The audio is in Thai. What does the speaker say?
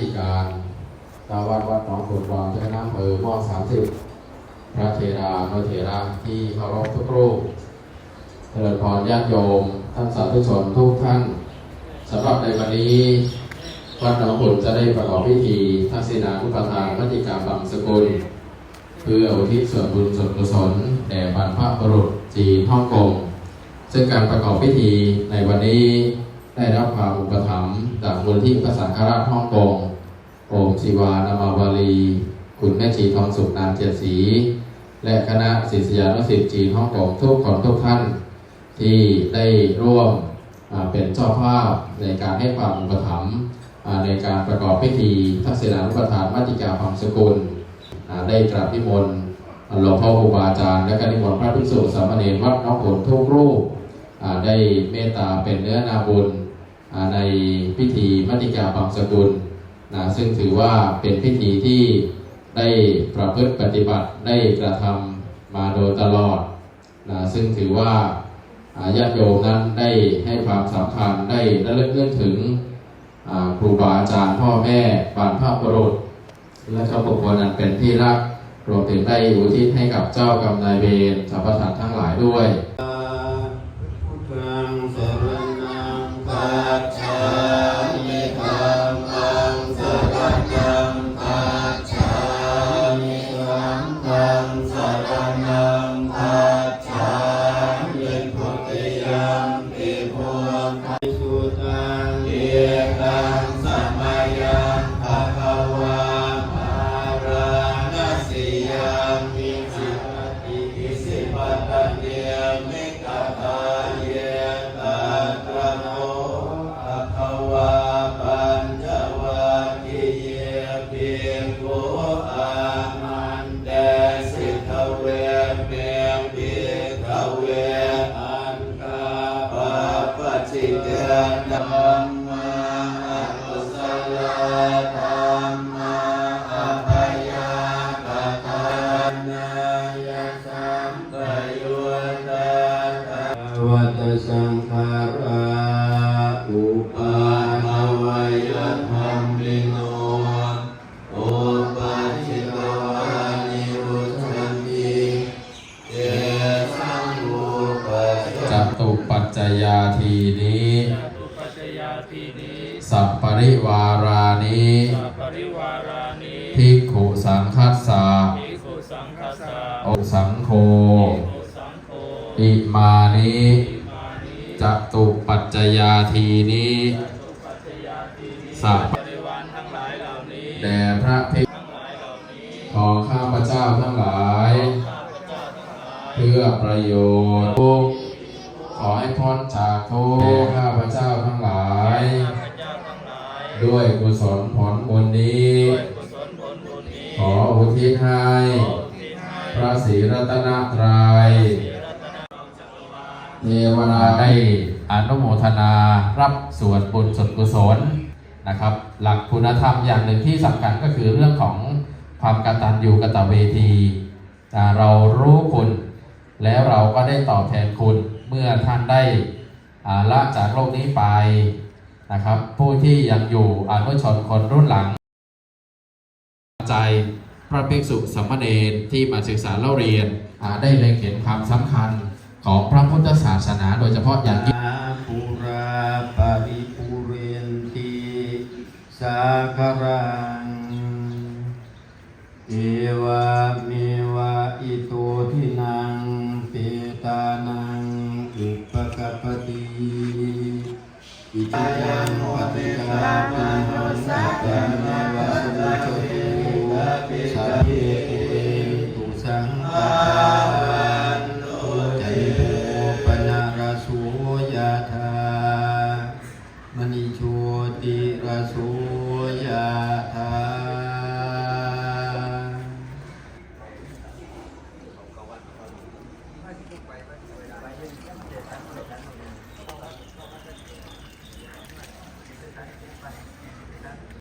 ธิการตาวัดวัดหนองขุนวางเจ้าหน้าเภอมอสามสิบพระเทราพรเทราที่เคารพทุกรูปเจริญพรญาติโยม ท่านสาธุชนทุกท่านสำหรับในวันนี้ วัดหนองขุนจะได้ประกอบพิธีทักษิณานุปทานพระธิกาบังสกุล เพื่ออุทิศส่วนบุญส่วนกุศลแด่บรรพบุรุษจีนฮ่องกงซึ่งการประกอบพิธีในวันนี้ ได้รับความอุปถัมภ์จากมูลที่พระสังฆราชฮ่องกงโอมศิวานามาวาลีคุณแม่ชีทองสุขนามเจียรศรีและคณะศิษยานุศิษย์จีนฮ่องกงทุกคนทุกท่าน ที่ได้ร่วมเป็นเจ้าภาพในการให้ความอุปถัมภ์ในการประกอบพิธีทักษิณานุปทานมัติกาพังสกุล ได้กราบนิมนต์หลวงพ่อครูบาอาจารย์และก็นิมนต์พระภิกษุสามเณรวัดน้องผลทุกรูป ได้เมตตาเป็นเนื้อนาบุญในพิธีมัติกาพังสกุลนะซึ่งถือว่าเป็นพิธีที่ได้ประพฤติปฏิบัติได้กระทำมาโดยตลอดนะซึ่งถือว่าอ่าญาติโยมนั้นได้ให้ความสำคัญได้ระลึกนึกถึงครูบาอาจารย์พ่อแม่บรรพบุรุษ และก็บุคคลนั้นเป็นที่รักรวมถึงได้อุทิศให้กับเจ้ากรรมนายเวรสรรพสัตว์ทั้งหลายด้วย ปัจจิกวานิรุตถันติเตสังอุปัจจจตุปัจจยาทีนี้ตุปัจยาทีนี้ สัพปริวารานิสัพปริวารานิภิกขุสังคัสสะภิกขุสังฆสสะโอสังโฆภิกขุสังโฆอิมานิอิมานิจตุปัจจยาทีนี้ตุปัจจยาทีนี้สัพบริวารทั้งหลายเหล่านี้แด่พระภิกษุทั้งหลายเหล่านี้ของข้าพเจ้าทั้งหลายข้าพเจ้าทั้งหลาย เพื่อประโยชน์ทุกข์ขอให้พ้นจากทุกข์แด่ข้าพเจ้าทั้งหลาย ด้วยกุศลผลบุญนี้ด้วยกุศลผลบุญนี้ ขออุทิศให้ขออุทิศให้พระศรีรัตนตรัยรัตนจักรวาลเทวดาได้อนุโมทนารับส่วนบุญส่วนกุศลนะครับ หลักคุณธรรมอย่างหนึ่งที่สำคัญก็คือเรื่องของความกตัญญูกตเวทีอ่าเรารู้คุณ แล้วเราก็ได้ตอบแทนคุณเมื่อท่านได้อ่าละจากโลกนี้ไป นะครับ ผู้ที่ยังอยู่อนุชนคนรุ่นหลัง ใจพระภิกษุสมณีที่มาศึกษาเล่าเรียนได้เล็งเห็นความสำคัญของพระพุทธศาสนาโดยเฉพาะอย่างยิ่งปุราปริปุเรนติสาครังเอวะเมวะอิโตทินังเปตานังอุปกปติ อิติยังโหติลามาโนสัตต